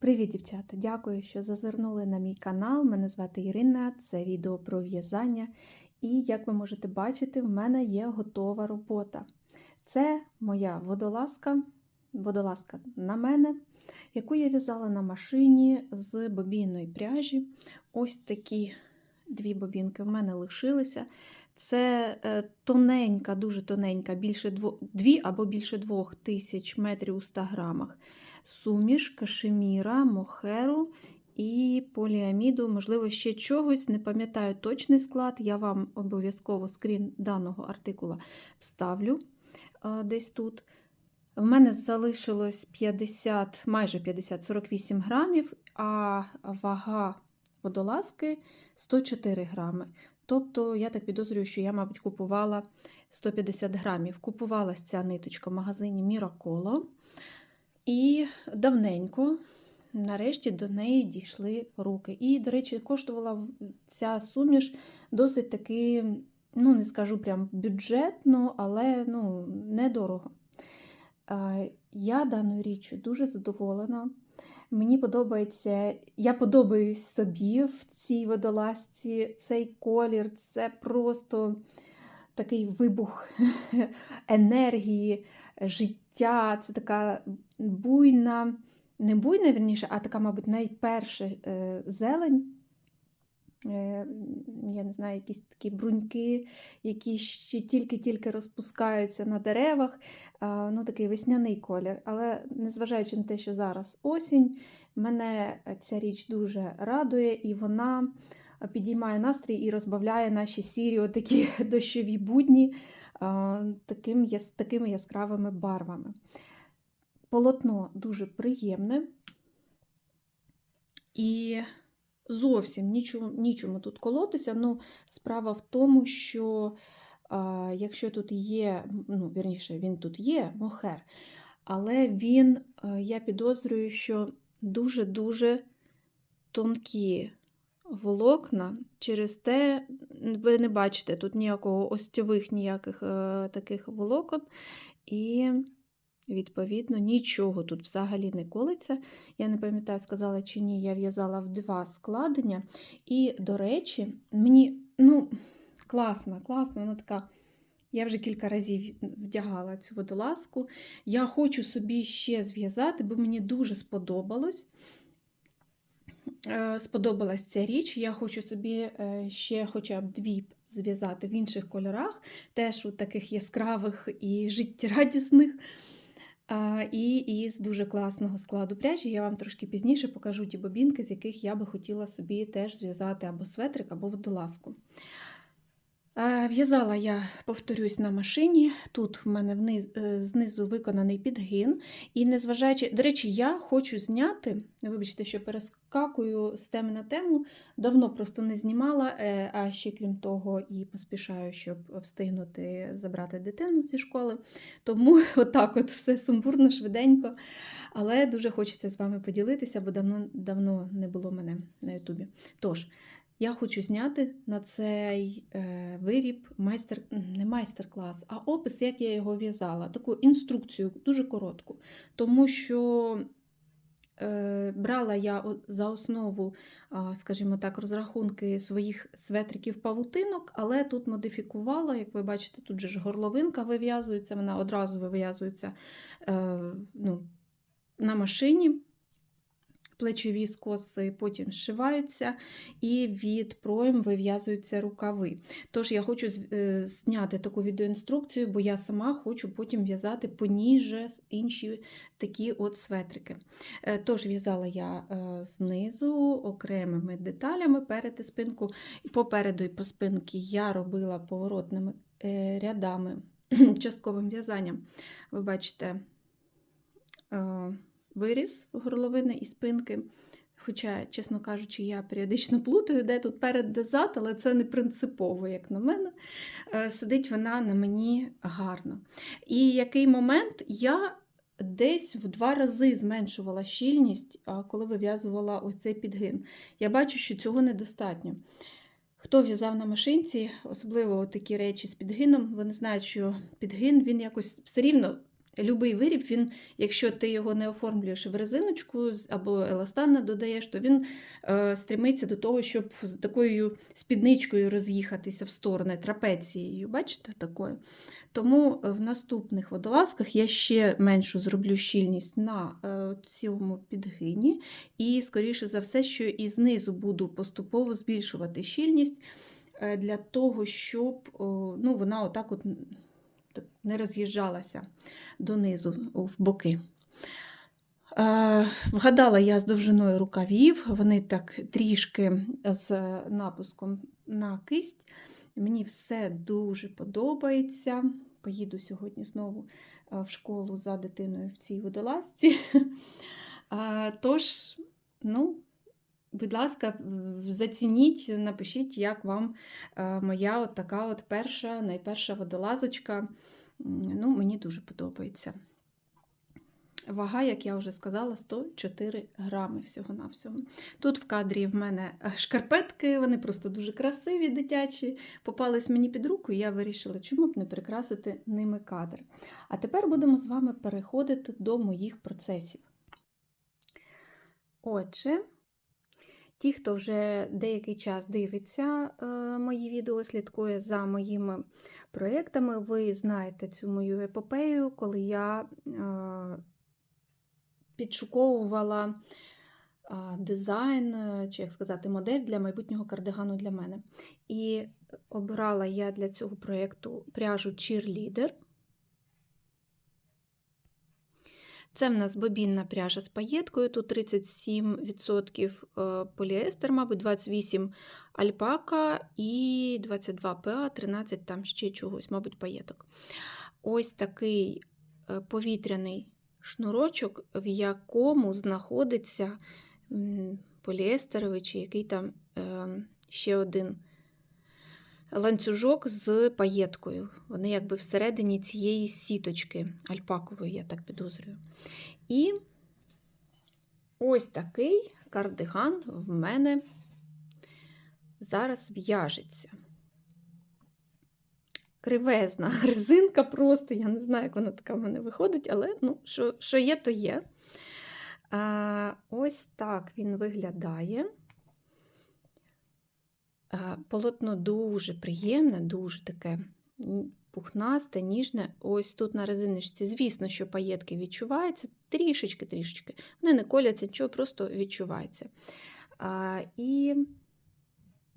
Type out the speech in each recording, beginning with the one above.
Привіт, дівчата! Дякую, що зазирнули на мій канал. Мене звати Ірина, це відео про в'язання. І як ви можете бачити, в мене є готова робота. Це моя водолазка, водолазка на мене, яку я в'язала на машині з бобінної пряжі. Ось такі дві бобінки в мене лишилися. Це е, тоненька, дуже тоненька, більше дво, дві або більше двох тисяч метрів у 100 грамах. Суміш, кашеміра, мохеру і поліаміду, можливо, ще чогось. Не пам'ятаю точний склад. Я вам обов'язково скрін даного артикула вставлю а, десь тут. В мене залишилось 50, майже 50-48 грамів, а вага водолазки 104 грами. Тобто, я так підозрюю, що я, мабуть, купувала 150 грамів. Купувалася ця ниточка в магазині Міраколо. І давненько, нарешті, до неї дійшли руки. І, до речі, коштувала ця суміш досить таки, ну, не скажу прям бюджетно, але ну, недорого. Я даною річчю дуже задоволена. Мені подобається, я подобаюсь собі в цій водолазці. Цей колір це просто такий вибух енергії, життя. Це така буйна, не буйна, вірніше, а така, мабуть, найперша е, зелень. Е, я не знаю, якісь такі бруньки, які ще тільки-тільки розпускаються на деревах. Ну, Такий весняний колір. Але незважаючи на те, що зараз осінь, мене ця річ дуже радує, і вона підіймає настрій і розбавляє наші сірі такі дощові будні таким, такими яскравими барвами. Полотно дуже приємне. І зовсім нічому, нічому тут колотися. Ну, Справа в тому, що а, якщо тут є, ну, вірніше, він тут є, мохер, але він, я підозрюю, що дуже-дуже тонкі волокна. Через те, ви не бачите тут ніякого остьових ніяких е, таких волокон. І Відповідно, нічого тут взагалі не колиться. Я не пам'ятаю, сказала чи ні, я в'язала в два складення. І, до речі, мені ну, класна, класна, вона така. Я вже кілька разів вдягала цю водолазку. Я хочу собі ще зв'язати, бо мені дуже сподобалось. Е, сподобалась ця річ. Я хочу собі е, ще хоча б дві зв'язати в інших кольорах, теж у таких яскравих і життєрадісних. І із дуже класного складу пряжі я вам трошки пізніше покажу ті бобінки, з яких я би хотіла собі теж зв'язати або светрик, або водолазку. В'язала я, повторюсь, на машині. Тут в мене вниз, е, знизу виконаний підгин. І незважаючи, до речі, я хочу зняти, вибачте, що перескакую з теми на тему, давно просто не знімала, е, а ще крім того, і поспішаю, щоб встигнути забрати дитину зі школи. Тому отак от все сумбурно, швиденько. Але дуже хочеться з вами поділитися, бо давно давно не було мене на Ютубі. Тож, я хочу зняти на цей е, виріб майстер, не майстер-клас, а опис, як я його в'язала, таку інструкцію, дуже коротку. Тому що е, брала я за основу, скажімо так, розрахунки своїх светриків павутинок, але тут модифікувала, як ви бачите, тут же ж горловинка вив'язується, вона одразу вив'язується е, ну, на машині плечові скоси потім зшиваються, і від пройм вив'язуються рукави. Тож я хочу е, зняти таку відеоінструкцію, бо я сама хочу потім в'язати поніже інші такі от светрики. Е, тож в'язала я е, знизу окремими деталями перед і спинку. Попереду і по спинці я робила поворотними рядами частковим в'язанням. Ви бачите, виріз горловини і спинки. Хоча, чесно кажучи, я періодично плутаю, де тут перед де зад, але це не принципово, як на мене. Е, сидить вона на мені гарно. І який момент я десь в два рази зменшувала щільність, коли вив'язувала ось цей підгин. Я бачу, що цього недостатньо. Хто в'язав на машинці, особливо такі речі з підгином, вони знають, що підгин він якось все рівно Любий виріб, він, якщо ти його не оформлюєш в резиночку або еластан не додаєш, то він е, стремиться до того, щоб з такою спідничкою роз'їхатися в сторони трапецією. Бачите, такою. Тому е, в наступних водолазках я ще меншу зроблю щільність на е, цьому підгині, і, скоріше за все, що і знизу буду поступово збільшувати щільність е, для того, щоб ну, вона отак от не роз'їжджалася донизу в боки. Вгадала я з довжиною рукавів, вони так трішки з напуском на кисть. Мені все дуже подобається. Поїду сьогодні знову в школу за дитиною в цій водолазці. Тож, ну, будь ласка, зацініть, напишіть, як вам е, моя от така от перша, найперша водолазочка. Ну, мені дуже подобається. Вага, як я вже сказала, 104 грами всього-навсього. Тут в кадрі в мене е, шкарпетки, вони просто дуже красиві, дитячі. Попались мені під руку, і я вирішила, чому б не прикрасити ними кадр. А тепер будемо з вами переходити до моїх процесів. Отже, ті, хто вже деякий час дивиться е, мої відео, слідкує за моїми проєктами, ви знаєте цю мою епопею, коли я е, підшуковувала а, дизайн, е, чи як сказати, модель для майбутнього кардигану для мене. І обирала я для цього проєкту пряжу Cheerleader. Це в нас бобінна пряжа з паєткою, тут 37% е, поліестер, мабуть, 28 альпака і 22 ПА, 13 там ще чогось, мабуть, паєток. Ось такий е, повітряний шнурочок, в якому знаходиться поліестеровий чи який там е, ще один ланцюжок з паєткою. Вони якби всередині цієї сіточки альпакової, я так підозрюю. І ось такий кардиган в мене зараз в'яжеться. Кривезна резинка просто, я не знаю, як вона така в мене виходить, але ну, що, що є, то є. А, ось так він виглядає. Полотно дуже приємне, дуже таке пухнасте, ніжне. Ось тут на резиночці, звісно, що паєтки відчуваються, трішечки-трішечки. Вони не коляться, нічого, просто відчувається. А, і,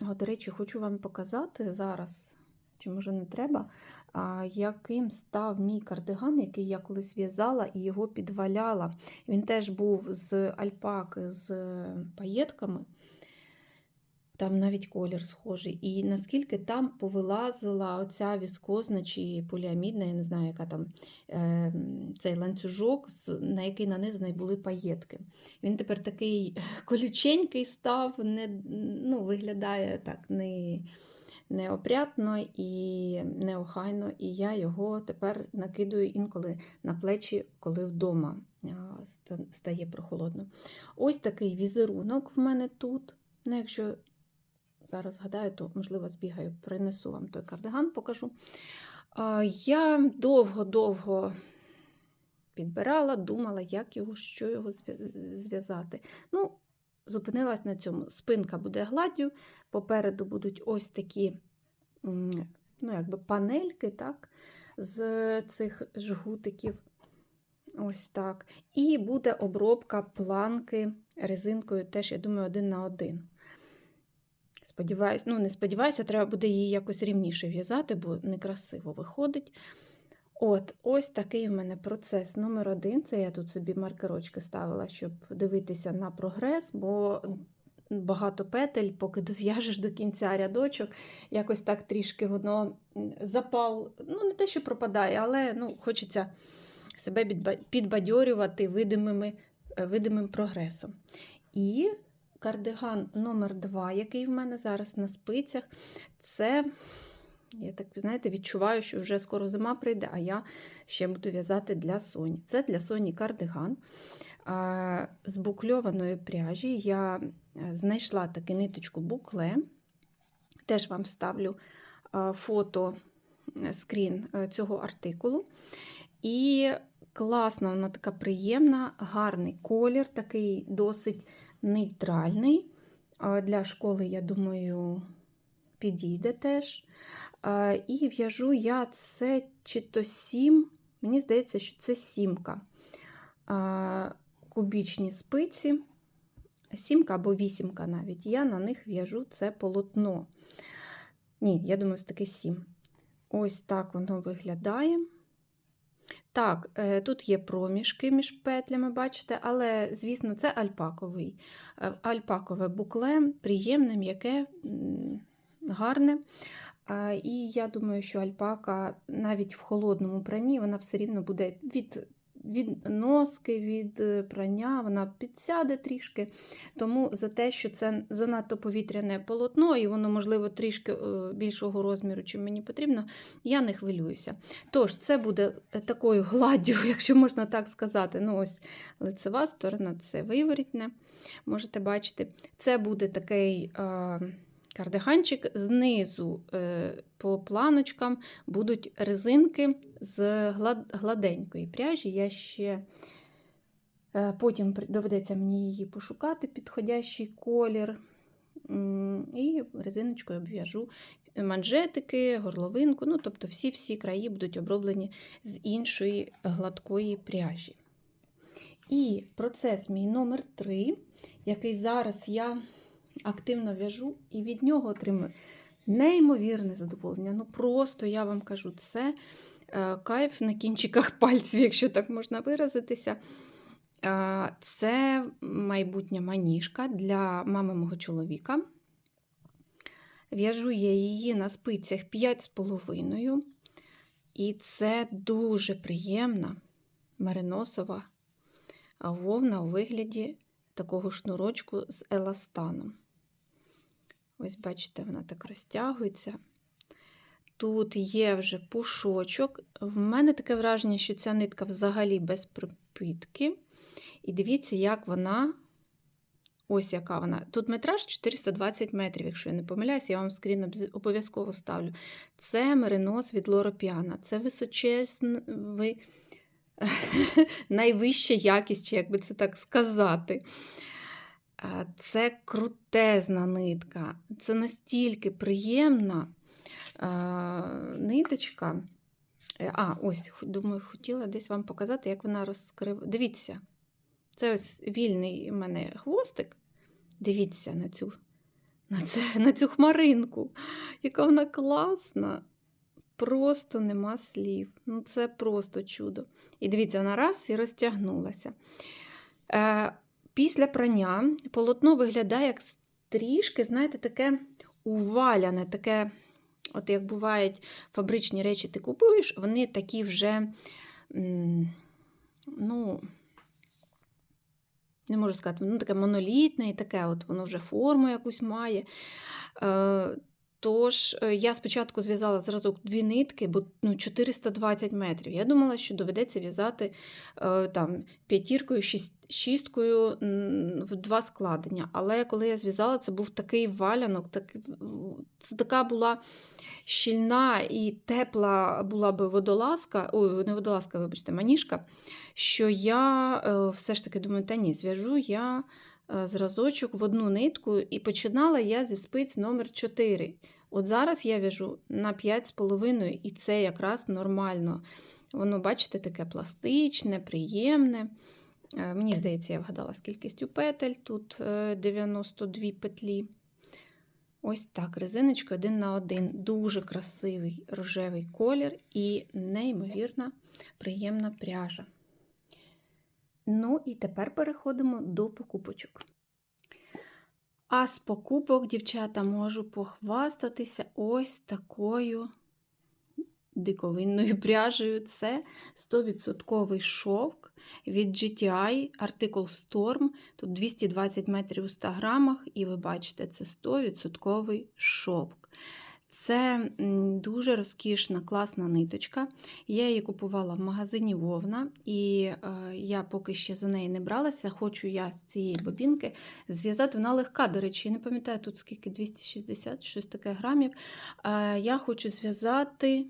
о, до речі, хочу вам показати зараз, чи може не треба, а, яким став мій кардиган, який я колись в'язала і його підваляла. Він теж був з альпаки з паєтками. Там навіть колір схожий. І наскільки там повилазила оця віскозна чи поліамідна, я не знаю, яка там е, цей ланцюжок, на який нанизані були паєтки. Він тепер такий колюченький став, не, ну, виглядає так не, неопрятно і неохайно. І я його тепер накидую інколи на плечі, коли вдома стає прохолодно. Ось такий візерунок в мене тут. Ну, якщо зараз згадаю, то, можливо, збігаю, принесу вам той кардиган, покажу. Я довго-довго підбирала, думала, як його, що його зв'язати. Ну, зупинилась на цьому. Спинка буде гладдю, попереду будуть ось такі ну, якби панельки, так, з цих жгутиків. Ось так. І буде обробка планки резинкою, теж, я думаю, один на один. Сподіваюсь, ну не сподіваюся, треба буде її якось рівніше в'язати, бо некрасиво виходить. От, ось такий в мене процес номер один. Це я тут собі маркерочки ставила, щоб дивитися на прогрес, бо багато петель, поки дов'яжеш до кінця рядочок, якось так трішки воно запал, ну не те, що пропадає, але ну, хочеться себе підбадьорювати видимими, видимим прогресом. І кардиган номер 2 який в мене зараз на спицях, це, я так, знаєте, відчуваю, що вже скоро зима прийде, а я ще буду в'язати для Соні. Це для Соні кардиган. З букльованої пряжі я е, знайшла таки ниточку букле. Теж вам ставлю фото, е, скрін е, цього артикулу. І Класна, вона така приємна, гарний колір, такий досить нейтральний. Для школи, я думаю, підійде теж. І в'яжу я це чи то сім, мені здається, що це сімка. Кубічні спиці, сімка або вісімка навіть. Я на них в'яжу це полотно. Ні, я думаю, це таки сім. Ось так воно виглядає. Так, е, тут є проміжки між петлями, бачите, але, звісно, це альпаковий. Е, Альпакове букле, приємне, м'яке, гарне. І я думаю, що альпака навіть в холодному пранні вона все рівно буде від, від носки, від е, прання, вона підсяде трішки. Тому за те, що це занадто повітряне полотно, і воно, можливо, трішки е, більшого розміру, чим мені потрібно, я не хвилююся. Тож, це буде е, такою гладдю, якщо можна так сказати. Ну, ось лицева сторона це виворітне, можете бачити. Це буде такий. Кардиганчик знизу е, по планочкам будуть резинки з гладенької пряжі. Я ще е, потім доведеться мені її пошукати, підходящий колір. І резиночкою обв'яжу манжетики, горловинку. Ну, тобто всі-всі краї будуть оброблені з іншої гладкої пряжі. І процес мій номер 3, який зараз я активно в'яжу, і від нього отримую неймовірне задоволення. Ну, просто я вам кажу, це е, кайф на кінчиках пальців, якщо так можна виразитися. Е, Це майбутня маніжка для мами мого чоловіка. В'яжу я її на спицях 5,5. І це дуже приємна мериносова вовна у вигляді такого шнурочку з еластаном. Ось, бачите, вона так розтягується. Тут є вже пушочок. В мене таке враження, що ця нитка взагалі без пропитки. І дивіться, як вона. Ось яка вона. Тут метраж 420 метрів, якщо я не помиляюсь, я вам скрін обов'язково ставлю. Це меринос від Лоропіана. Це височезний, найвища якість, як би це так сказати. Це крутезна нитка. Це настільки приємна ниточка. Е, А, ось, думаю, хотіла десь вам показати, як вона розкрив. Дивіться, це ось вільний у мене хвостик. Дивіться на цю, на, це, на цю хмаринку, яка вона класна. Просто нема слів. Ну, це просто чудо. І дивіться, вона раз і розтягнулася. Е, після прання полотно виглядає як трішки, знаєте, таке уваляне, таке, от як бувають фабричні речі, ти купуєш, вони такі вже, ну, не можу сказати, воно таке монолітне і таке, от воно вже форму якусь має. Е, Тож е, я спочатку зв'язала зразок дві нитки, бо ну, 420 метрів. Я думала, що доведеться в'язати е, там п'ятіркою, шісткою в два складення. Але коли я зв'язала, це був такий валянок, так, це така була щільна і тепла була би водолазка, ой, не водолазка, вибачте, маніжка, що я е, все ж таки думаю, та ні, зв'яжу я зразочок в одну нитку, і починала я зі спиць номер 4. От зараз я в'яжу на 5,5, і це якраз нормально. Воно, бачите, таке пластичне, приємне. Е, Мені здається, я вгадала з кількістю петель. Тут е, 92 петлі. Ось так, резиночка один на один. Дуже красивий рожевий колір і неймовірна приємна пряжа. Ну і тепер переходимо до покупочок. А з покупок, дівчата, можу похвастатися ось такою диковинною пряжею. Це 100% шовк від GTI, артикул Storm. Тут 220 метрів у 100 грамах, і ви бачите, це 100% шовк. Це дуже розкішна, класна ниточка. Я її купувала в магазині Вовна, і е, я поки ще за неї не бралася. Хочу я з цієї бобінки зв'язати. Вона легка, до речі, я не пам'ятаю тут скільки 260, щось таке грамів. Е, я хочу зв'язати,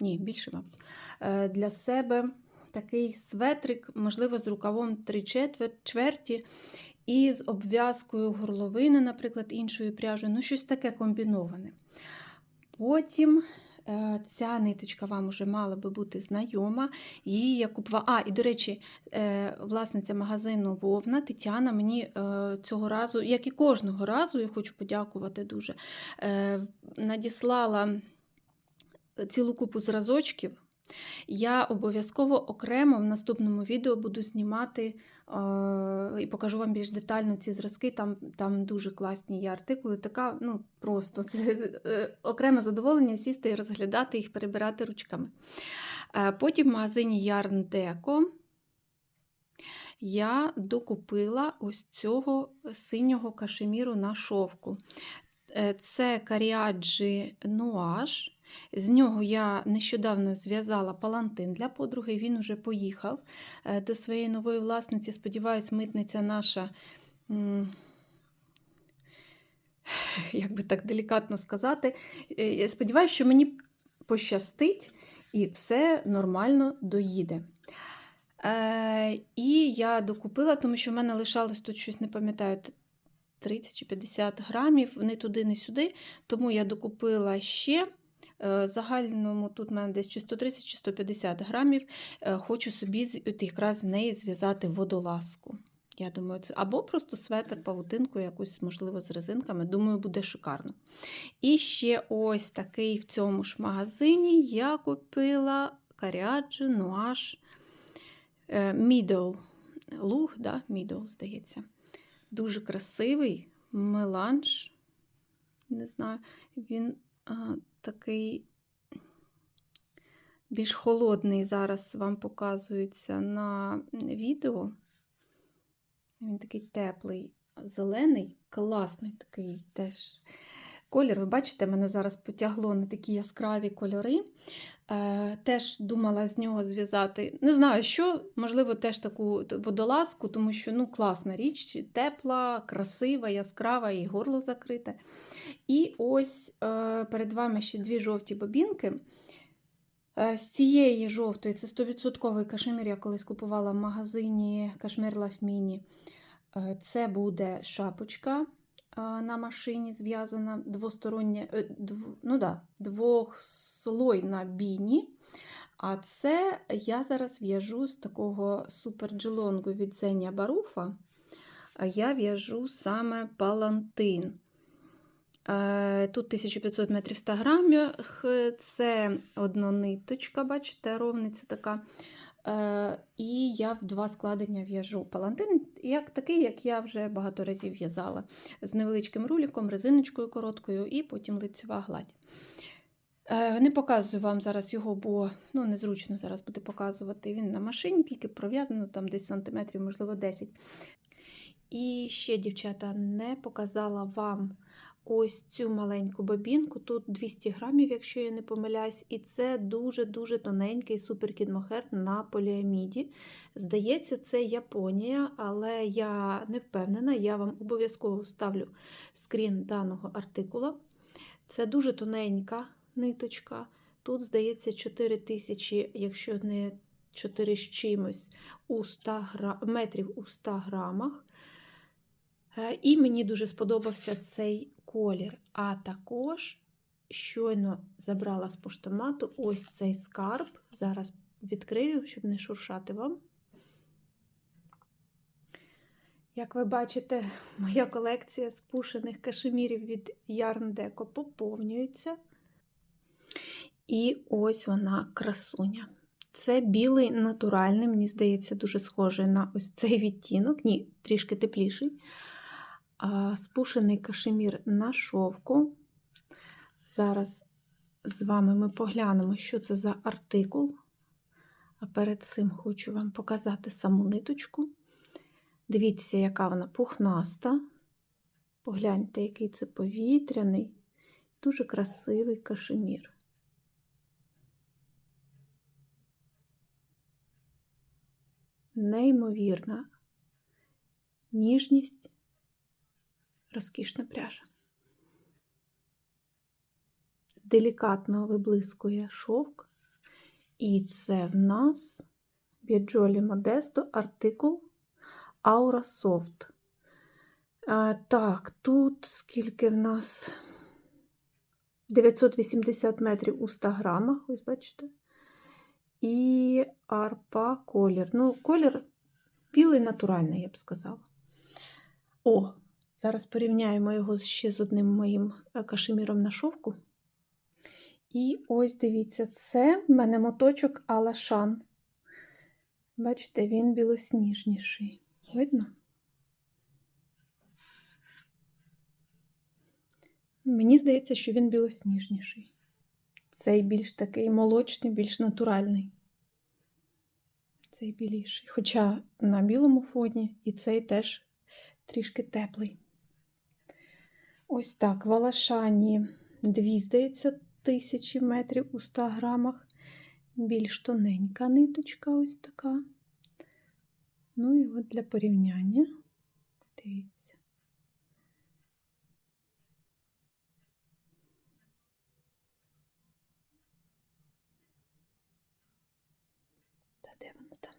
ні, більше вам, е, для себе такий светрик, можливо, з рукавом 3 чверті і з обв'язкою горловини, наприклад, іншою пряжею. Ну, щось таке комбіноване. Потім е, ця ниточка вам вже мала би бути знайома. Її я купила. А, і до речі, е, власниця магазину Вовна Тетяна мені е, цього разу, як і кожного разу, я хочу подякувати дуже, надіслала цілу купу зразочків. Я обов'язково окремо в наступному відео буду знімати е, і покажу вам більш детально ці зразки. Там, там дуже класні є артикули. Така, ну просто це е, окреме задоволення сісти і розглядати їх, перебирати ручками. Е, потім в магазині Yarn Deco я докупила ось цього синього кашеміру на шовку. Е, Це Каріаджі Нуаш. З нього я нещодавно зв'язала палантин для подруги. Він уже поїхав е, до своєї нової власниці. Сподіваюсь, митниця наша, як би так делікатно сказати, е, я сподіваюся, що мені пощастить і все нормально доїде. І я докупила, тому що в мене лишалось тут щось, не пам'ятаю, 30 чи 50 грамів, не туди, не сюди. Тому я докупила ще. Е, В загальному тут в мене десь чи 130 чи 150 грамів. Е, Хочу собі якраз з неї зв'язати водолазку. Я думаю, це або просто светр, павутинку, якусь, можливо, з резинками. Думаю, буде шикарно. І ще ось такий в цьому ж магазині я купила Каріаджі Нуаш Мідоу. Луг, да? Мідоу, здається. Дуже красивий меланж. Не знаю, він а, такий більш холодний зараз вам показується на відео. Він такий теплий, зелений, класний такий теж колір. Ви бачите, мене зараз потягло на такі яскраві кольори. Е, теж думала з нього зв'язати. Не знаю, що, можливо, теж таку водолазку, тому що ну, класна річ, тепла, красива, яскрава і горло закрите. І ось е, перед вами ще дві жовті бобінки. Е, З цієї жовтої, це 100% кашемір, я колись купувала в магазині Кашмір. Е, Це буде шапочка на машині зв'язана, двостороння, дв, ну да, двохслойна біні. А це я зараз в'яжу з такого суперджелонгу від Зеня Баруфа. Я в'яжу саме палантин. Тут 1500 метрів 100 грамів. Це однониточка, бачите, ровниця така. І я в два складення в'яжу палантин, як такий, як я вже багато разів в'язала, з невеличким руліком, резиночкою короткою і потім лицева гладь. Е, Не показую вам зараз його, бо ну, незручно зараз буде показувати. Він на машині, тільки пров'язано, там десь сантиметрів, можливо, 10. І ще, дівчата, не показала вам ось цю маленьку бобінку. Тут 200 грамів, якщо я не помиляюсь, і це дуже-дуже тоненький суперкідмохер на поліаміді. Здається, це Японія, але я не впевнена, я вам обов'язково вставлю скрін даного артикула. Це дуже тоненька ниточка. Тут, здається, 4 тисячі, якщо не 4 з чимось, у 100 гра... метрів у 100 грамах. Е, І мені дуже сподобався цей колір. А також щойно забрала з поштомату ось цей скарб. Зараз відкрию, щоб не шуршати вам. Як ви бачите, моя колекція спушених кашемірів від Yarn Deco поповнюється. І ось вона красуня. Це білий натуральний, мені здається, дуже схожий на ось цей відтінок. Ні, трішки тепліший. Спушений кашемір на шовку. Зараз з вами ми поглянемо, що це за артикул. А перед цим хочу вам показати саму ниточку. Дивіться, яка вона пухнаста. Погляньте, який це повітряний, дуже красивий кашемір. Неймовірна ніжність, розкішна пряжа. Делікатно виблискує шовк, і це в нас Біджолі Модесто, артикул Aura Soft. Так, тут скільки в нас 980 метрів у 100 грамах, ось бачите. І арпа колір. Ну, колір білий натуральний, я б сказала. О, зараз порівняємо його ще з одним моїм е, кашеміром на шовку. І ось дивіться, це в мене моточок Алашан. Бачите, він білосніжніший. Видно? Мені здається, що він білосніжніший. Цей більш такий молочний, більш натуральний. Цей біліший. Хоча на білому фоні і цей теж трішки теплий. Ось так, в Алашані дві, здається, тисячі метрів у 100 грамах. Більш тоненька ниточка ось така. Ну і от для порівняння. Дивіться. Та де воно там?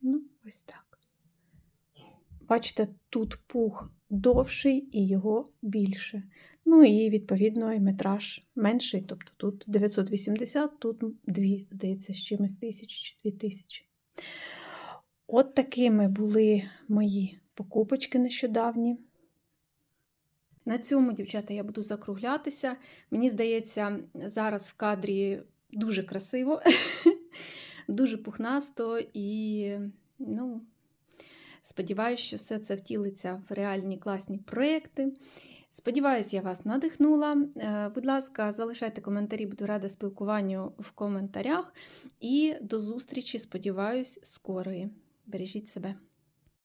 Ну, ось так. Бачите, тут пух довший і його більше. Ну і, відповідно, і метраж менший. Тобто тут 980, тут 2, здається, з чимось тисяч чи 2000. От такими були мої покупочки нещодавні. На цьому, дівчата, я буду закруглятися. Мені здається, зараз в кадрі дуже красиво, дуже пухнасто і, ну, сподіваюся, що все це втілиться в реальні класні проекти. Сподіваюсь, я вас надихнула. Е, Будь ласка, залишайте коментарі, буду рада спілкуванню в коментарях. І до зустрічі, сподіваюсь, скорої. Бережіть себе.